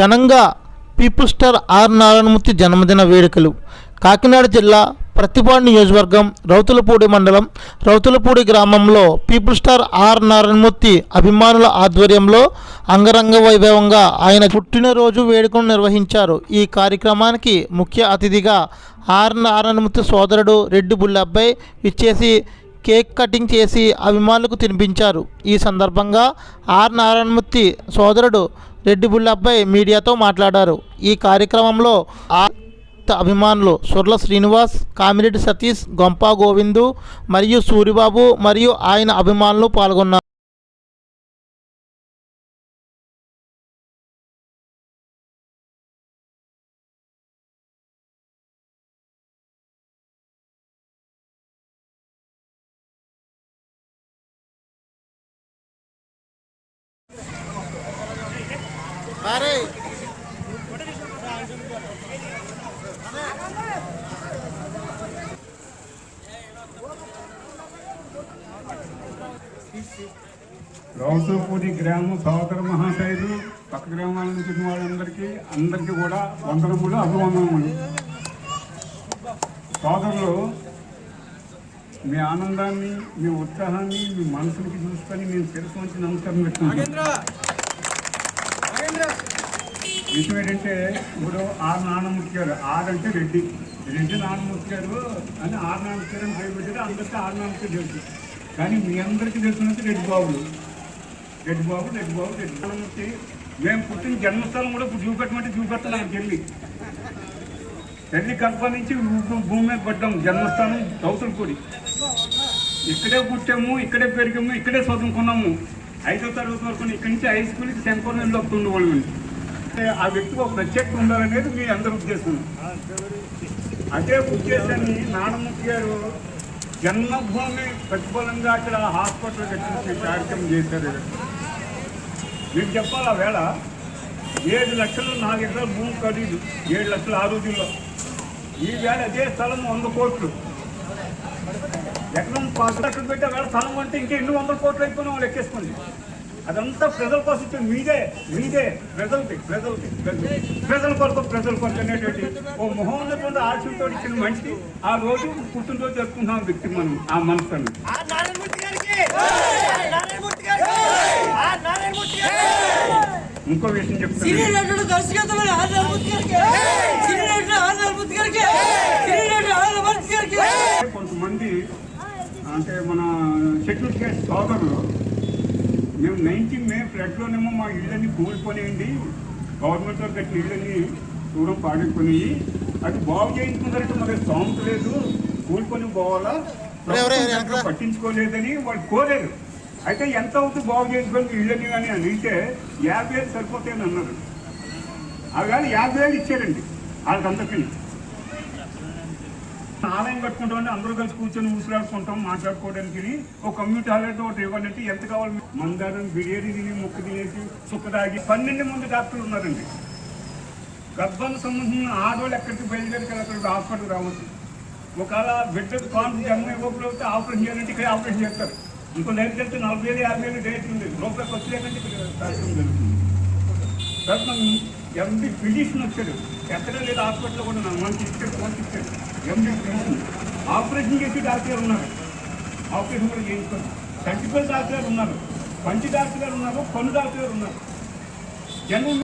ఘనంగా people star are. Narayanamurthy జన్మదిన వేడుకలు. కాకినాడ జిల్లా ప్రతిపాడు నియోజకవర్గం రౌతులపూడి మండలం రౌతులపూడి గ్రామంలో పీపుల్ స్టార్ ఆర్. నారాయణమూర్తి అభిమానుల ఆధ్వర్యంలో అంగరంగ వైభవంగా ఆయన పుట్టినరోజు వేడుకను నిర్వహించారు. ఈ కార్యక్రమానికి ముఖ్య అతిథిగా ఆర్. నారాయణమూర్తి సోదరుడు రెడ్డి బుల్లబ్బాయి ఇచ్చేసి కేక్ కటింగ్ చేసి అభిమానులకు తినిపించారు. ఈ సందర్భంగా ఆర్. నారాయణమూర్తి సోదరుడు రెడ్డి బుల్లబ్బాయి మీడియాతో మాట్లాడారు. ఈ కార్యక్రమంలో అభిమానులు సుర్ల శ్రీనివాస్ కామిరెడ్డి సతీష్ గొంపా గోవిందు మరియు సూరిబాబు మరియు ఆయన అభిమానులు పాల్గొన్నారు. రౌతుపూడి గ్రామం సోదర మహాశైలు పక్క గ్రామాల నుంచి వాళ్ళందరికీ అందరికీ కూడా వందనములు అభివందనములు. సోదరులు మీ ఆనందాన్ని మీ ఉత్సాహాన్ని మీ మనసునికి చూసుకొని నేను శిరస్సు వచ్చి నమస్కారం పెట్టుకుంటాను విషయం ఏంటంటే ఇప్పుడు ఆర్ నాన్నమూర్తి గారు ఆర్ అంటే రెడ్డి. రెడ్డి నాన్నమూర్తి గారు అని ఆర్ నాన్నమూర్తి గారు అని పేరు పెట్టారు. అందరికీ ఆర్ నాన్నమూర్తి తెలుసు. కానీ మీ అందరికీ తెలిసినట్టు రెడ్డి బాబులు. రెడ్డి బాబు రెడ్డి బాబు రెడ్డి నాన్నమూర్తి మేము పుట్టిన జన్మస్థలం కూడా ఇప్పుడు చూపెట్టమంటే చూపెట్టాలి ఆయన వెళ్ళి తల్లి కల్ప నుంచి భూమి మీద పడ్డాము జన్మస్థానం దౌసలపూడి ఇక్కడే పుట్టాము ఇక్కడే పెరిగాము ఇక్కడే చదువుకున్నాము ఐదో తరగతి వరకు ఇక్కడి నుంచి హై స్కూల్కి శంకరం వెళ్ళి వస్తుండేవాళ్ళం ఆ వ్యక్తికి ఒక ప్రత్యేకత ఉండాలనేది మీ అందరి ఉద్దేశం. అదే ఉద్దేశాన్ని నానమూర్తి గారు జన్మభూమి ప్రతిఫలంగా అక్కడ హాస్పిటల్ కట్టించే కార్యక్రమం చేశారు. మీకు చెప్పాలి ఆ వేళ? ఏడు లక్షలు నాలుగు ఎకరాల భూమి ఖరీదు. ఏడు లక్షలు ఆ రోజుల్లో. ఈ వేళ అదే స్థలం వంద కోట్లు. ఎకరం పది లక్షలు పెట్టే వేళ స్థలం అంటే ఇంకా ఎన్ని వందల కోట్లు అయిపోయినా వాళ్ళు ఎక్కేసుకోండి. అదంతా ప్రజల కోసం మీదే మీదే ప్రజలకి ప్రజలకి ప్రజలు కొరకు ప్రజల కొరకు అనేటువంటి ఓ మొహం ఉన్నటువంటి ఆశలతో ఇచ్చిన మనిషి ఆ రోజు పుట్టినరోజు జరుపుకుంటున్నాం వ్యక్తి మనం ఆ మనసుని ఇంకో విషయం చెప్తాను. కొంతమంది అంటే మన సెక్యూరిటీ సోదరులు మేము నైన్టీన్ మే ఫ్లడ్లోనేమో మా ఇళ్ళని కూలిపోయినాయండి గవర్నమెంట్ వాళ్ళు కట్టిన ఇళ్ళని దూరం పాడైపోయినాయి అది బాగు చేయించుకున్నారంటే మరి స్తోమత లేదు. కూలిపోయి పోవాలా? పట్టించుకోలేదని వాళ్ళు కోరారు. అయితే ఎంత అవుతుంది బాగు చేసుకొని ఇళ్ళని కానీ అని అంటే యాభై వేలు సరిపోతాయని అన్నారు. అవి కానీ యాభై వేలు ఇచ్చారండి. వాళ్ళకందరికీ. సమయం కట్టుకుంటాం అందరూ కలిసి కూర్చొని ఊసులాడుకుంటాం మాట్లాడుకోవడానికి ఒక కమ్యూనిటీ హాల్ అంటే ఒకటి ఇవ్వాలంటే ఎంత కావాలి? మీకు? మందారం బిర్యానీ తిని ముక్కు తినేసి సుక్క తాగి పన్నెండు మంది డాక్టర్లు ఉన్నారండి. గర్భానికి సంబంధించిన ఆడవాళ్ళు ఎక్కడికి బయలుదేరికి అక్కడ హాస్పిటల్ రావచ్చు. ఒకవేళ బిడ్డకు కాన్పు జన్మ ఇవ్వకపోతే ఆపరేషన్ చేయాలంటే ఇక్కడ ఆపరేషన్ చేస్తారు. ఇంకో లైఫ్ వెళ్తే నలభై వేలు యాభై వేలు డేట్ ఉంది. రూపాయి ఖర్చు లేకంటే ఇక్కడ కార్యక్రమం జరుగుతుంది ఎండి ఫిజిషియన్ వచ్చాడు ఎక్కడ లేదు హాస్పిటల్లో కూడా ఉన్నాను మనకి ఇచ్చాడు ఫోన్ ఇచ్చాడు. ఎండి ఫిజిషియన్ ఆపరేషన్ చేసి డాక్టర్ ఉన్నారు. ఆపరేషన్ కూడా చేయించుకోండి. సర్జికల్ డాక్టర్ ఉన్నారు. మంచి డాక్టర్ గారు ఉన్నారు. పన్ను డాక్టర్ గారు ఉన్నారు. జనరల్